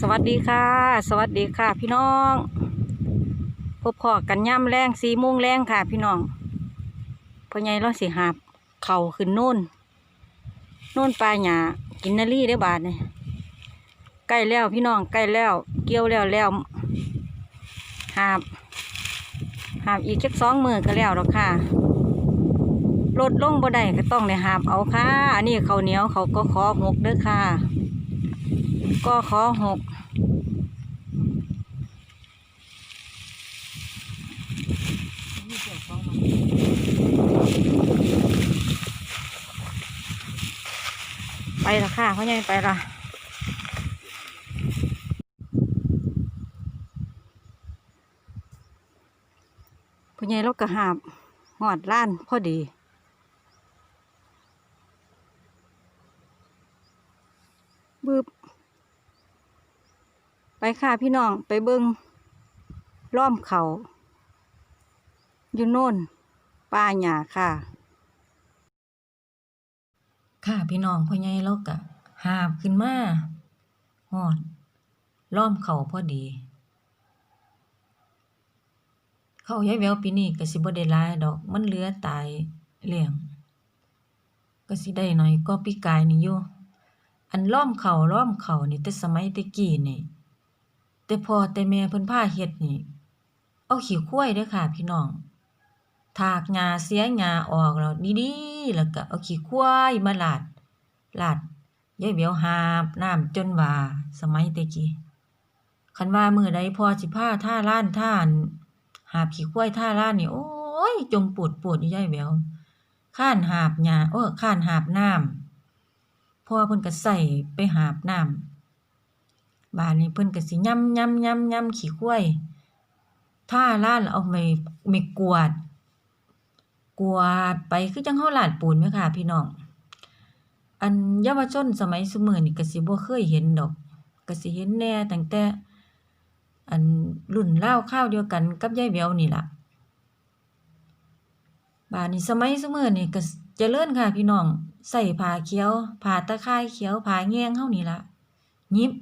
สวัสดีค่ะ สวัสดีค่ะ พี่น้อง พบพอกันย่ำแรงสีโมงแรงค่ะ พี่น้องพ่อใหญ่เราสิหาบเข่าขึ้นโน่นโน่นปลาหยากินนารีได้บาทเนี่ยใกล้แล้วพี่น้องใกล้แล้ว เกี่ยวแล้วแล้วหาบหาบอีกจักสองมือก็แล้วหรอกค่ะ ลดลงบ่ได้ก็ต้องในหาบเอาค่ะ อันนี้เขาวเหนียวเขาก็ขอหกเด้อค่ะ ก็ขอหกไปละค่ะพ่อใหญ่ไปละพ่อใหญ่เรากระหาบหอดล้านพอดี บึบไปค่ะพี่น้องไปเบิงล้อมเขาอยู่โน่นป่าหญ้าค่ะ ค่ะพี่น้องพ่อใหญ่เรากะหาบขึ้นมาฮอดล้อมเขาพอดี เขายายแววปีนี้ก็สิบ่ได้หลายดอกมันเหลือตายเลี้ยงก็สิได้หน่อยก็ปีกายนี่อยู่ อันล้อมเขาล้อมเขานี่แต่สมัยตะกี้นี่ แต่พอแต่แม่เพิ่นพาเฮ็ดนี่ เอาขี้ควายเด้อค่ะ พี่น้อง ถากหญ้าเสียหญ้าออกแล้วดีๆแล้วก็เอาขี้ควายมาลาดลาดยายแหววหาบน้ำจนว่าสมัยตะกี้คันว่ามื้อใดพอสิพาท่าล้านท่านหาบขี้ควายท่าล้านนี่โอ้ยจมปวดปวดอยู่ยายแหววค้านหาบหญ้าโอ้ค้านหาบน้ำ พ่อเพิ่นก็ใส่ไปหาบน้ำบานนี้เพิ่นก็สิย่ำย่ำย่ำย่ำขี้ควายถ้าล้านเอาไม่ไม่กวาด กวาดไปคือจังเฮาลาดปูนไหมค่ะ พี่น้อง อันเยาวชนสมัยซุมื้อนี่ก็สิบ่เคยเห็นดอกก็สิเห็นแน่ตั้งแต่ อันรุ่นราวคราวเดียวกันกับยายแหววนี่ล่ะบ้านนี้สมัยซุมื้อนี่ก็เจริญค่ะพี่น้อง ใส่ผ้าเขียวผ้าตะข่ายเขียวผ้าแยงเฮานี่ล่ะยิบ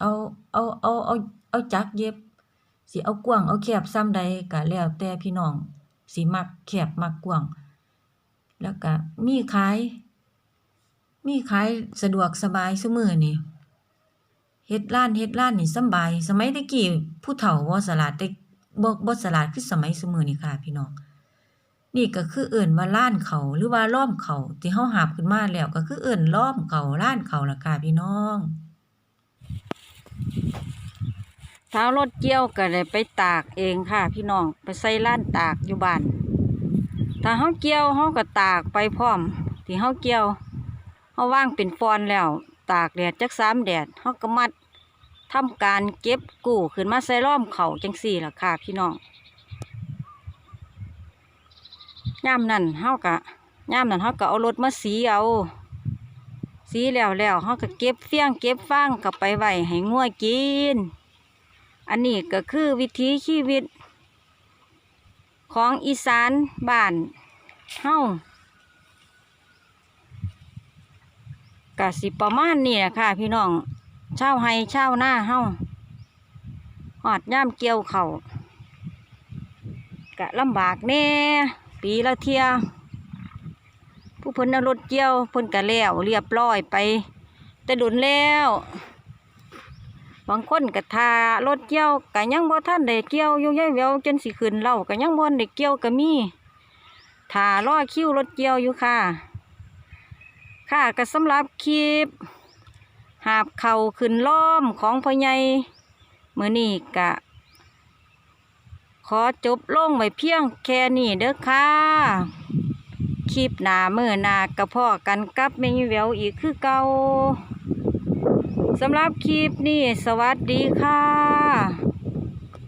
เอาเอาเอาเอาเอาจักเย็บสิเอากว้างเอาแคบส่ำใดก็แล้วแต่พี่น้องสิมักแคบมักกว้างแล้วก็มีขาย มีขายสะดวกสบายซุมื้อนี่เฮ็ดร้านเฮ็ดร้านนี่สบาย สมัยตะกี้ผู้เฒ่าบ่ฉลาดแต่บ่บ่ฉลาดคือสมัยซุมื้อนี่ค่ะพี่น้อง นี่ก็คือเอิ้นว่าล้านเขาหรือว่าล้อมเขาที่เฮาหาบขึ้นมาแล้วก็คือเอิ้นล้อมเขาล้านเขาล่ะค่ะพี่น้องเท้ารถเกี่ยวก็เลยไปตากเองค่ะ พี่น้องไปใส่ล้านตากอยู่บ้านถ้าเฮาเกี่ยวเฮาก็ตากไปพร้อม ที่เฮาเกี่ยวเฮาว่างเป็นฟอนแล้วตากแดดจักสามแดดเฮาก็มัดทำการเก็บกู้ขึ้นมาใส่ล้อมเขาจังสี่ล่ะค่ะพี่น้อง ย่ามนั้นเฮาก็ย่ามนั้นเฮาก็เอารถมาสีเอา สีแล้วแล้วเฮาก็เก็บเฟี้ยงเก็บฟางกลับไปไว้ให้งัวกิน อันนี้ก็คือวิถีชีวิต ของอีสานบ้านเฮากะสิประมาณนี้แหละค่ะพี่น้องเช่าวไห้เช่าหน้าเฮาหอดย่ามเกี่ยวเขาวกะลำบากแน่ ปีละเทียผู้เพิ่นเอารถเกี่ยวเพิ่นกะแล้ว เรียบร้อยไป แต่ดุนแล้ว บางคนก็ทารถเกี่ยวก็ยังบ่ทันได้เกี่ยวอยู่ยายแววจนสิขึ้นเล่าก็ยังบ่ได้เกี่ยวก็มีทารอคิวรถเกี่ยวอยู่ค่ะ ค่ะก็สำหรับคลิปหาบเข่าขึ้นล้อมของพ่อใหญ่มื้อนี้ก็ ขอจบลงไว้เพียงแค่นี้เด้อค่ะ คลิปหน้ามื้อหน้ากระพอกันกับแม่ยายแววอีกคือเก่าสำหรับคลิปนี้ สวัสดีค่ะ